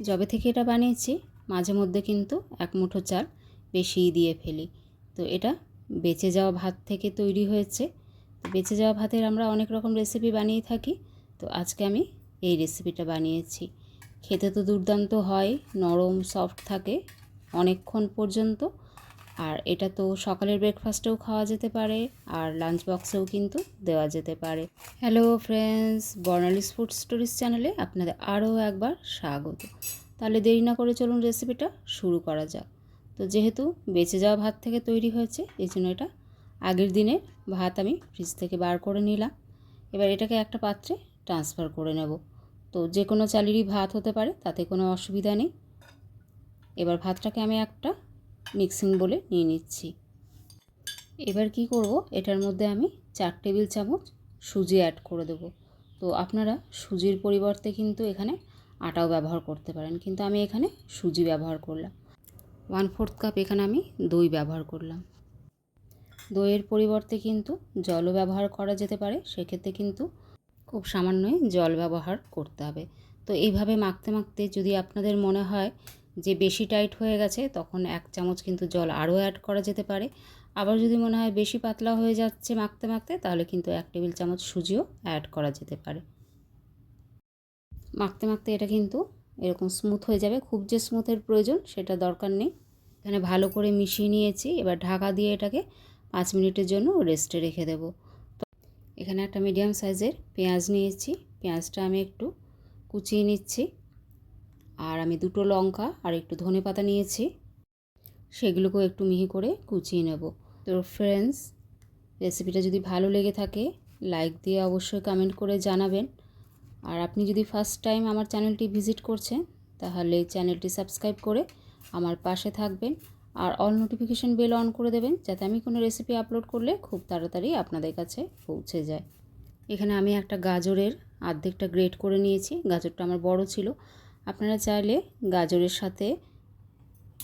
যবে থেকে এটা বানিয়েছি, মাঝে মধ্যে কিন্তু এক মুঠো চাল বেশিই দিয়ে ফেলি। তো এটা বেঁচে যাওয়া ভাত থেকে তৈরি হয়েছে। বেঁচে যাওয়া ভাতের আমরা অনেক রকম রেসিপি বানিয়ে থাকি। তো আজকে আমি এই রেসিপিটা বানিয়েছি। খেতে তো দুর্দান্ত হয়, নরম সফট থাকে অনেকক্ষণ পর্যন্ত। আর এটা তো সকালের ব্রেকফাস্টেও খাওয়া যেতে পারে, আর লাঞ্চ বক্সেও কিন্তু দেওয়া যেতে পারে। Hello friends Barnali's food stories চ্যানেলে আপনাদের আরও একবার স্বাগত। তাহলে দেরি না করে চলুন রেসিপিটা শুরু করা যাক। তো যেহেতু বেঁচে যাওয়া ভাত থেকে তৈরি হয়েছে, এই জন্য এটা আগের দিনে ভাত আমি ফ্রিজ থেকে বার করে নিলাম। এবার এটাকে একটা পাত্রে ট্রান্সফার করে নেব। তো যে কোনো চালেরই ভাত হতে পারে, তাতে কোনো অসুবিধা নেই। এবার ভাতটাকে আমি একটা মিক্সিং বলে নিয়ে নিচ্ছি। এবার কি করব? এটার মধ্যে আমি চার টেবিল চামচ সুজি অ্যাড করে দেব। তো আপনারা সুজির পরিবর্তে কিন্তু এখানে আটাও ব্যবহার করতে পারেন। কিন্তু আমি এখানে সুজি ব্যবহার করলাম। ওয়ান ফোর্থ কাপ এখানে আমি দই ব্যবহার করলাম। দইয়ের পরিবর্তে কিন্তু জলও ব্যবহার করা যেতে পারে। সেক্ষেত্রে কিন্তু খুব সামান্যই জল ব্যবহার করতে হবে। তো এইভাবে মাখতে মাখতে যদি আপনাদের মনে হয় যে বেশি টাইট হয়ে গেছে, তখন এক চামচ কিন্তু জল আরও অ্যাড করা যেতে পারে। আবার যদি মনে হয় বেশি পাতলা হয়ে যাচ্ছে মাখতে মাখতে, তাহলে কিন্তু এক টেবিল চামচ সুজিও অ্যাড করা যেতে পারে। মাখতে মাখতে এটা কিন্তু এরকম স্মুথ হয়ে যাবে। খুব যে স্মুথের প্রয়োজন সেটা দরকার নেই। এখানে ভালো করে মিশিয়ে নিয়েছি। এবার ঢাকা দিয়ে এটাকে পাঁচ মিনিটের জন্য রেস্টে রেখে দেব। তো এখানে একটা মিডিয়াম সাইজের পেঁয়াজ নিয়েছি। পেঁয়াজটা আমি একটু কুচিয়ে নিচ্ছি। আর আমি দুটো লঙ্কা আর একটু ধনে পাতা নিয়েছি। সেগুলোকেও একটু মিহি করে কুচিয়ে নেব। তো ফ্রেন্ডস রেসিপিটা যদি ভালো লেগে থাকে লাইক দিয়ে অবশ্যই কমেন্ট করে জানাবেন। আর আপনি যদি ফার্স্ট টাইম আমার চ্যানেলটি ভিজিট করছেন, তাহলে চ্যানেলটি সাবস্ক্রাইব করে আমার পাশে থাকবেন। আর অল নোটিফিকেশান বেল অন করে দেবেন, যাতে আমি কোনো রেসিপি আপলোড করলে খুব তাড়াতাড়ি আপনাদের কাছে পৌঁছে যায়। এখানে আমি একটা গাজরের আর্ধেকটা গ্রেট করে নিয়েছি। গাজরটা আমার বড় ছিল। আপনারা চাইলে গাজরের সাথে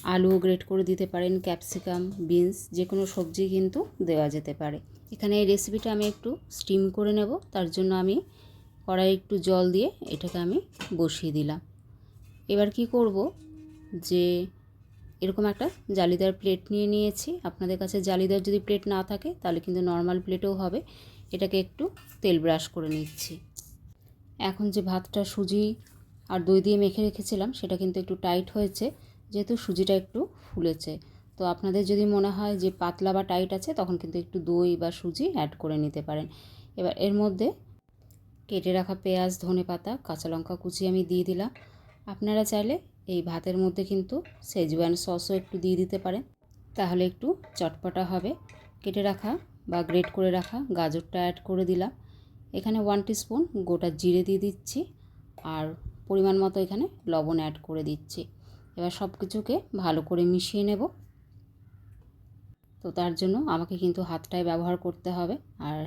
আলুও গ্রেট করে দিতে পারেন ক্যাপসিকাম বিনস যে কোনো সবজি কিন্তু দেওয়া যেতে পারে। এখানে এই রেসিপিটা আমি একটু স্টিম করে নেব, তার জন্য আমি কড়াই একটু জল দিয়ে এটাকে আমি বসিয়ে দিলাম। এবার কি করব যে এরকম একটা জালিদার প্লেট নিয়ে নিয়েছি। আপনাদের কাছে জালিদার যদি প্লেট না থাকে, তাহলে কিন্তু নর্মাল প্লেটেও হবে। এটাকে একটু তেল ব্রাশ করে নিচ্ছি। এখন যে ভাতটা সুজি আর দই দিয়ে মেখে রেখেছিলাম, সেটা কিন্তু একটু টাইট হয়েছে, যেহেতু সুজিটা একটু ফুলেছে। তো আপনাদের যদি মনে হয় যে পাতলা বা টাইট আছে, তখন কিন্তু একটু দই বা সুজি অ্যাড করে নিতে পারেন। এবার এর মধ্যে কেটে রাখা পেঁয়াজ, ধনে পাতা, কাঁচা লঙ্কা কুচি আমি দিয়ে দিলাম। আপনারা চাইলে এই ভাতের মধ্যে কিন্তু সেজওয়ান সসও একটু দিয়ে দিতে পারেন। তাহলে একটু চটপটা হবে। কেটে রাখা বা গ্রেট করে রাখা গাজরটা অ্যাড করে দিলাম। এখানে ওয়ান স্পুন গোটা জিরে দিয়ে দিচ্ছি। আর পরিমাণ মতো এখানে লবণ অ্যাড করে দিচ্ছি। এবার সব কিছুকে ভালো করে মিশিয়ে নেব। তো তার জন্য আমাকে কিন্তু হাতটাই ব্যবহার করতে হবে। আর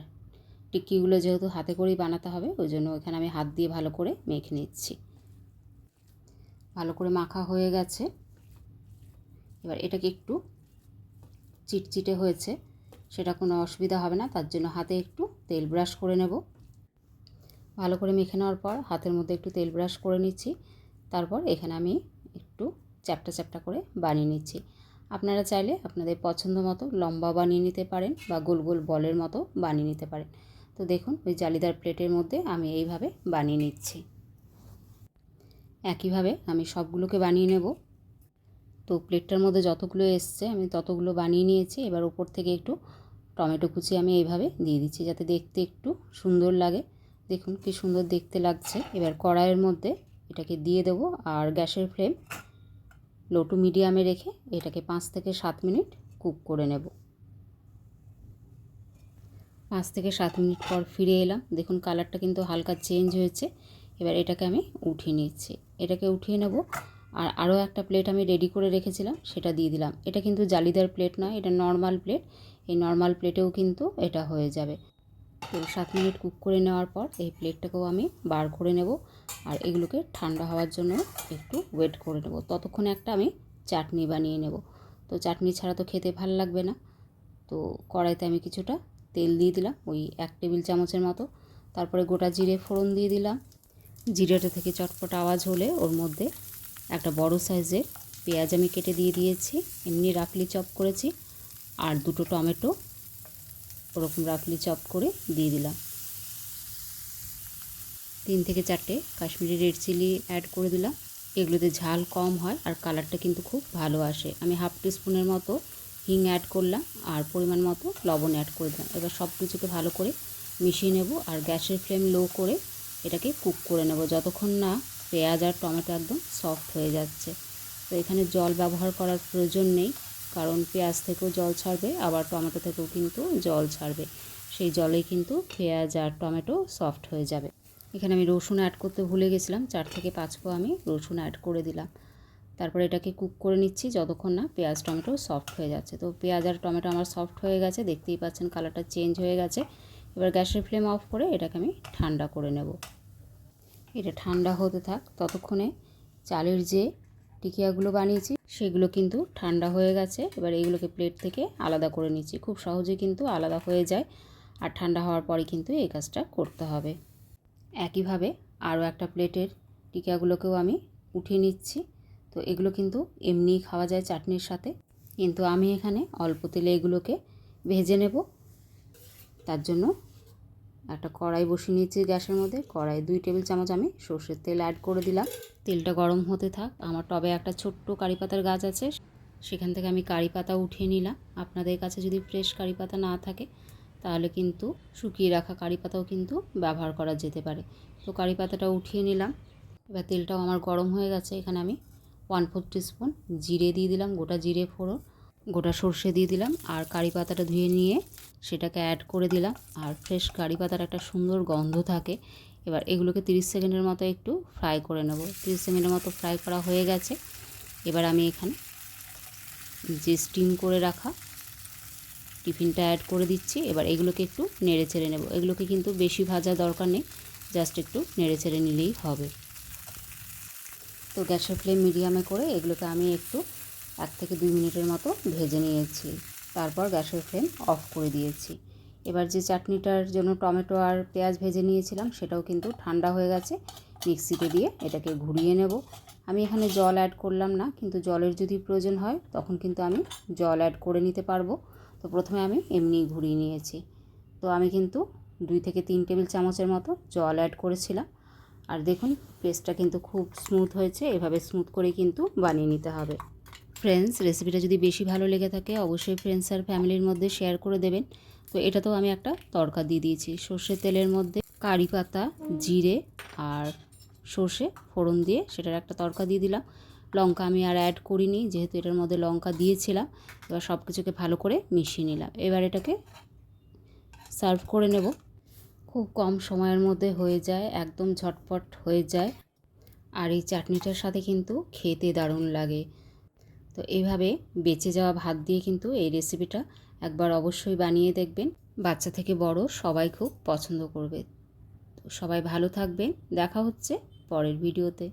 টিক্কিগুলো যেহেতু হাতে করেই বানাতে হবে, ওই জন্য এখানে আমি হাত দিয়ে ভালো করে মেখে নিচ্ছি। ভালো করে মাখা হয়ে গেছে। এবার এটাকে একটু চিটচিটে হয়েছে, সেটা কোনো অসুবিধা হবে না। তার জন্য হাতে একটু তেল ব্রাশ করে নেব। ভালো করে মেখে নেওয়ার পর হাতের মধ্যে একটু তেল ব্রাশ করে নিচ্ছি। তারপর এখানে আমি একটু চ্যাপটা চ্যাপটা করে বানিয়ে নিচ্ছি। আপনারা চাইলে আপনাদের পছন্দ মতো লম্বা বানিয়ে নিতে পারেন বা গোল গোল বলের মতো বানিয়ে নিতে পারেন। তো দেখুন, ওই জালিদার প্লেটের মধ্যে আমি এইভাবে বানিয়ে নিচ্ছি। একইভাবে আমি সবগুলোকে বানিয়ে নেব। তো প্লেটটার মধ্যে যতগুলো এসছে, আমি ততগুলো বানিয়ে নিয়েছি। এবার উপর থেকে একটু টমেটো কুচি আমি এইভাবে দিয়ে দিচ্ছি, যাতে দেখতে একটু সুন্দর লাগে। দেখুন কি সুন্দর দেখতে লাগছে। এবার কড়াইয়ের মধ্যে এটাকে দিয়ে দেবো আর গ্যাসের ফ্লেম লো টু মিডিয়ামে রেখে এটাকে পাঁচ থেকে সাত মিনিট কুক করে নেব। পাঁচ থেকে সাত মিনিট পর ফিরে এলাম। দেখুন কালারটা কিন্তু হালকা চেঞ্জ হয়েছে। এবার এটাকে আমি উঠিয়ে নিচ্ছি। এটাকে উঠিয়ে নেব আর আরও একটা প্লেট আমি রেডি করে রেখেছিলাম, সেটা দিয়ে দিলাম। এটা কিন্তু জালিদার প্লেট নয়, এটা নর্মাল প্লেট। এই নর্মাল প্লেটেও কিন্তু এটা হয়ে যাবে। তো সাত মিনিট কুক করে নেওয়ার পর এই প্লেটটাকেও আমি বার করে নেব আর এগুলোকে ঠান্ডা হওয়ার জন্য একটু ওয়েট করে নেব। ততক্ষণে একটা আমি চাটনি বানিয়ে নেব। তো চাটনি ছাড়া তো খেতে ভালো লাগবে না। তো কড়াইতে আমি কিছুটা তেল দিয়ে দিলাম, ওই এক টেবিল চামচের মতো। তারপরে গোটা জিরে ফোড়ন দিয়ে দিলাম। জিরেটা থেকে চটপট আওয়াজ হলে ওর মধ্যে একটা বড় সাইজের পেঁয়াজ আমি কেটে দিয়ে দিয়েছি। এমনি রাখলি চপ করেছি। আর দুটো টমেটো ওরকম রাফলি চপ করে দিয়ে দিলাম। তিন থেকে চারটে কাশ্মীরি রেড চিলি অ্যাড করে দিলাম। এগুলোতে ঝাল কম হয় আর কালারটা কিন্তু খুব ভালো আসে। আমি হাফ টিস্পুনের মতো হিং অ্যাড করলাম আর পরিমাণ মতো লবণ অ্যাড করে দিলাম। এবার সব কিছুকে ভালো করে মিশিয়ে নেব আর গ্যাসের ফ্লেম লো করে এটাকে কুক করে নেব। যতক্ষণ না পেঁয়াজ আর টমেটো একদম সফট হয়ে যাচ্ছে। তো এখানে জল ব্যবহার করার প্রয়োজন নেই। কারণ পেঁয়াজ থেকেও জল ছাড়বে, আবার টমেটো থেকেও কিন্তু জল ছাড়বে। সেই জলেই কিন্তু পেঁয়াজ আর টমেটো সফট হয়ে যাবে। এখানে আমি রসুন অ্যাড করতে ভুলে গেছিলাম, চার থেকে পাঁচ পো আমি রসুন অ্যাড করে দিলাম। তারপরে এটাকে কুক করে নিচ্ছি, যতক্ষণ না পেঁয়াজ, টমেটো সফট হয়ে যাচ্ছে। তো পেঁয়াজ আর টমেটো আমার সফট হয়ে গেছে, দেখতেই পাচ্ছেন কালারটা চেঞ্জ হয়ে গেছে। এবার গ্যাসের ফ্লেম অফ করে এটাকে আমি ঠান্ডা করে নেব। এটা ঠান্ডা হতে থাক, ততক্ষণে চালের যে টিকিয়াগুলো বানিয়েছি, সেগুলো কিন্তু ঠান্ডা হয়ে গেছে। এবার এইগুলোকে প্লেট থেকে আলাদা করে নিচ্ছি। খুব সহজে কিন্তু আলাদা হয়ে যায় আর ঠান্ডা হওয়ার পরে কিন্তু এই কাজটা করতে হবে। একইভাবে আরও একটা প্লেটের টিকিয়াগুলোকেও আমি উঠিয়ে নিচ্ছি। তো এগুলো কিন্তু এমনিই খাওয়া যায় চাটনির সাথে। কিন্তু আমি এখানে অল্প তেলে এগুলোকে ভেজে নেব। তার জন্য একটা কড়াই বসিয়ে নিয়েছি গ্যাসের মধ্যে। কড়াই দুই টেবিল চামচ আমি সর্ষের তেল অ্যাড করে দিলাম। তেলটা গরম হতে থাক। আমার টবে একটা ছোট্ট কারি পাতার গাছ আছে। সেখান থেকে আমি কারি পাতা উঠিয়ে নিলাম। আপনাদের কাছে যদি ফ্রেশ কারি পাতা না থাকে, তাহলে কিন্তু শুকিয়ে রাখা কারি পাতাও কিন্তু ব্যবহার করা যেতে পারে। তো কারি পাতাটা উঠিয়ে নিলাম। এবার তেলটাও আমার গরম হয়ে গেছে। এখানে আমি ওয়ান ফোর টি স্পুন জিরে দিয়ে দিলাম। গোটা জিরে ফোড়ন। গোটা সর্ষে দিয়ে দিলাম আর কারি পাতাটা ধুয়ে নিয়ে সেটাকে অ্যাড করে দিলাম। আর ফ্রেশ কারি পাতার একটা সুন্দর গন্ধ থাকে। এবার এগুলোকে 30 সেকেন্ডের মতো একটু ফ্রাই করে নেব। 30 সেকেন্ডের মতো ফ্রাই করা হয়ে গেছে। এবার আমি এখানে যে স্টিম করে রাখা টিফিনটা অ্যাড করে দিচ্ছি। এবার এগুলোকে একটু নেড়ে ছেড়ে নেব। এগুলোকে কিন্তু বেশি ভাজা দরকার নেই জাস্ট একটু নেড়ে ছেড়ে নিলেই হবে। তো গ্যাসের ফ্লেম মিডিয়ামে করে এগুলোকে আমি একটু এক থেকে দুই মিনিটের মতো ভেজে নিয়েছি। তারপর গ্যাসের ফ্লেম অফ করে দিয়েছি। এবার যে চাটনিটার জন্য টমেটো আর পেঁয়াজ ভেজে নিয়েছিলাম, সেটাও কিন্তু ঠান্ডা হয়ে গেছে। মিক্সিতে দিয়ে এটাকে ঘুরিয়ে নেব। আমি এখানে জল অ্যাড করলাম না, কিন্তু জলের যদি প্রয়োজন হয়, তখন কিন্তু আমি জল অ্যাড করে নিতে পারব। তো প্রথমে আমি এমনি ঘুরিয়ে নিয়েছি। তো আমি কিন্তু দুই থেকে তিন টেবিল চামচের মতো জল অ্যাড করেছিলাম। আর দেখুন, পেস্টটা কিন্তু খুব স্মুথ হয়েছে। এভাবে স্মুথ করে কিন্তু বানিয়ে নিতে হবে। ফ্রেন্ডস রেসিপিটা যদি বেশি ভালো লেগে থাকে, অবশ্যই ফ্রেন্ডস আর ফ্যামিলির মধ্যে শেয়ার করে দেবেন। তো এটাতেও আমি একটা তড়কা দিয়ে দিয়েছি। সর্ষের তেলের মধ্যে কারি পাতা, জিরে আর সর্ষে ফোড়ন দিয়ে সেটার একটা তড়কা দিয়ে দিলাম। লঙ্কা আমি আর অ্যাড করিনি, যেহেতু এটার মধ্যে লঙ্কা দিয়েছিলাম, এবার সব কিছুকে ভালো করে মিশিয়ে নিলাম। এবার এটাকে সার্ভ করে নেব। খুব কম সময়ের মধ্যে হয়ে যায়, একদম ঝটপট হয়ে যায়। আর এই চাটনিটার সাথে কিন্তু খেতে দারুণ লাগে। তো এইভাবে বেঁচে যাওয়া ভাত দিয়ে কিন্তু এই রেসিপিটা একবার অবশ্যই বানিয়ে দেখবেন। বাচ্চা থেকে বড় সবাই খুব পছন্দ করবে। সবাই ভালো থাকবেন। দেখা হচ্ছে পরের ভিডিওতে